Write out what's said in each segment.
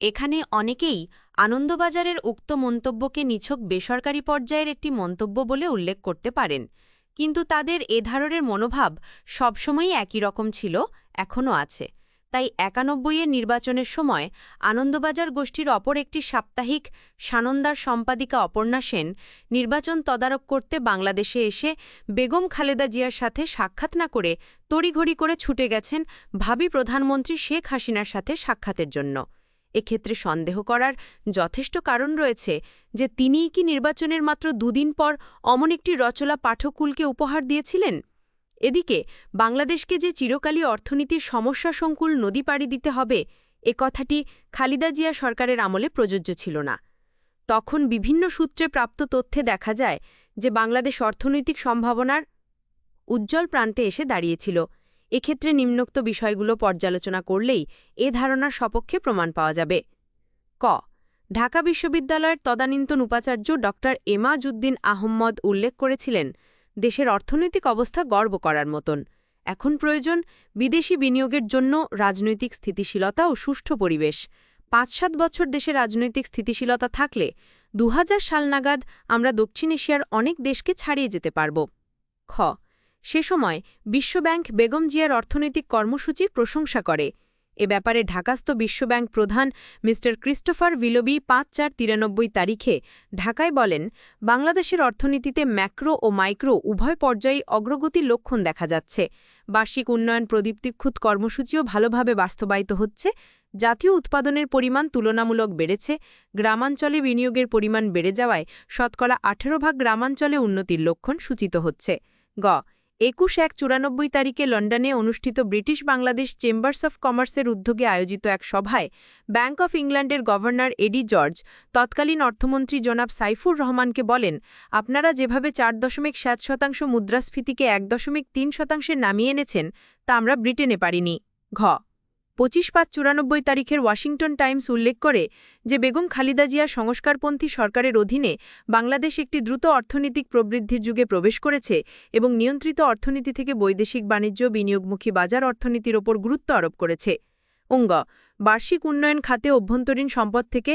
এখানে অনেকেই আনন্দবাজারের উক্ত মন্তব্যকে নিছক বেসরকারি পর্যায়ের একটি মন্তব্য বলে উল্লেখ করতে পারেন। কিন্তু তাদের এ ধরনের মনোভাব সবসময়ই একই রকম ছিল, এখনও আছে। তাই একানব্বইয়ের নির্বাচনের সময় আনন্দবাজার গোষ্ঠীর অপর একটি সাপ্তাহিক সানন্দার সম্পাদিকা অপর্ণা সেন নির্বাচন তদারক করতে বাংলাদেশে এসে বেগম খালেদা জিয়ার সাথে সাক্ষাৎ না করে তড়িঘড়ি করে ছুটে গেছেন ভাবি প্রধানমন্ত্রী শেখ হাসিনার সাথে সাক্ষাতের জন্য। এক্ষেত্রে সন্দেহ করার যথেষ্ট কারণ রয়েছে যে তিনিই কি নির্বাচনের মাত্র দুদিন পর অমন একটি রচলা পাঠকুলকে উপহার দিয়েছিলেন? এদিকে, বাংলাদেশকে যে চিরকালীয় অর্থনীতির সমস্যা সংকুল নদী পাড়ি দিতে হবে, এ কথাটি খালিদা জিয়া সরকারের আমলে প্রযোজ্য ছিল না। তখন বিভিন্ন সূত্রে প্রাপ্ত তথ্যে দেখা যায় যে বাংলাদেশ অর্থনৈতিক সম্ভাবনার উজ্জ্বল প্রান্তে এসে দাঁড়িয়েছিল। এক্ষেত্রে নিম্নোক্ত বিষয়গুলো পর্যালোচনা করলেই এ ধারণার সপক্ষে প্রমাণ পাওয়া যাবে। ক। ঢাকা বিশ্ববিদ্যালয়ের তদানীন্তন উপাচার্য ড. এমাজউদ্দিন আহম্মদ উল্লেখ করেছিলেন, দেশের অর্থনৈতিক অবস্থা গর্ব করার মতন। এখন প্রয়োজন বিদেশি বিনিয়োগের জন্য রাজনৈতিক স্থিতিশীলতা ও সুষ্ঠু পরিবেশ। পাঁচ সাত বছর দেশে রাজনৈতিক স্থিতিশীলতা থাকলে দু হাজার সাল নাগাদ আমরা দক্ষিণ এশিয়ার অনেক দেশকে ছাড়িয়ে যেতে পারব। খ। সে সময় বিশ্বব্যাংক বেগম জিয়ার অর্থনৈতিক কর্মসূচির প্রশংসা করে। এ ব্যাপারে ঢাকাস্থ বিশ্বব্যাংক প্রধান মি ক্রিস্টোফার ভিলোবি পাঁচ চার তিরানব্বই তারিখে ঢাকায় বলেন, বাংলাদেশের অর্থনীতিতে ম্যাক্রো ও মাইক্রো উভয় পর্যায়ে অগ্রগতির লক্ষণ দেখা যাচ্ছে। বার্ষিক উন্নয়ন প্রদীপ্তিক্ষুত কর্মসূচিও ভালোভাবে বাস্তবায়িত হচ্ছে। জাতীয় উৎপাদনের পরিমাণ তুলনামূলক বেড়েছে। গ্রামাঞ্চলে বিনিয়োগের পরিমাণ বেড়ে যাওয়ায় শতকরা আঠেরো ভাগ গ্রামাঞ্চলে উন্নতির লক্ষণ সূচিত হচ্ছে। গ একুশ এক চুরানব্বই তারিখে লন্ডনে অনুষ্ঠিত ব্রিটিশ বাংলাদেশ চেম্বার্স অফ কমার্সের উদ্যোগে আয়োজিত এক সভায় ব্যাংক অফ ইংল্যান্ডের গভর্নর এডি জর্জ, তৎকালীন অর্থমন্ত্রী জনাব সাইফুর রহমানকে বলেন, আপনারা যেভাবে চার দশমিক সাত শতাংশ মুদ্রাস্ফীতিকে এক দশমিক তিন শতাংশে নামিয়ে এনেছেন, তা আমরা ব্রিটেনে পারিনি। ঘ পঁচিশ পাঁচ চুরানব্বই তারিখের ওয়াশিংটন টাইমস উল্লেখ করে যে বেগম খালিদা জিয়া সংস্কারপন্থী সরকারের অধীনে বাংলাদেশ একটি দ্রুত অর্থনৈতিক প্রবৃদ্ধির যুগে প্রবেশ করেছে এবং নিয়ন্ত্রিত অর্থনীতি থেকে বৈদেশিক বাণিজ্য বিনিয়োগমুখী বাজার অর্থনীতির ওপর গুরুত্ব আরোপ করেছে। অঙ্গ বার্ষিক উন্নয়ন খাতে অভ্যন্তরীণ সম্পদ থেকে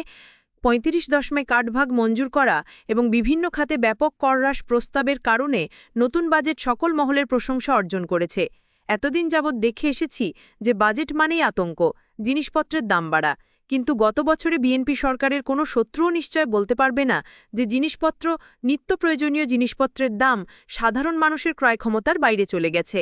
পঁয়ত্রিশ দশমিক আট ভাগ মঞ্জুর করা এবং বিভিন্ন খাতে ব্যাপক করহ্রাস প্রস্তাবের কারণে নতুন বাজেট সকল মহলের প্রশংসা অর্জন করেছে। এতদিন যাবৎ দেখে এসেছি যে বাজেট মানেই আতঙ্ক, জিনিসপত্রের দাম বাড়া। কিন্তু গত বছরে বিএনপি সরকারের কোনো শত্রুও নিশ্চয় বলতে পারবে না যে জিনিসপত্র, নিত্য প্রয়োজনীয় জিনিসপত্রের দাম সাধারণ মানুষের ক্রয় ক্ষমতার বাইরে চলে গেছে।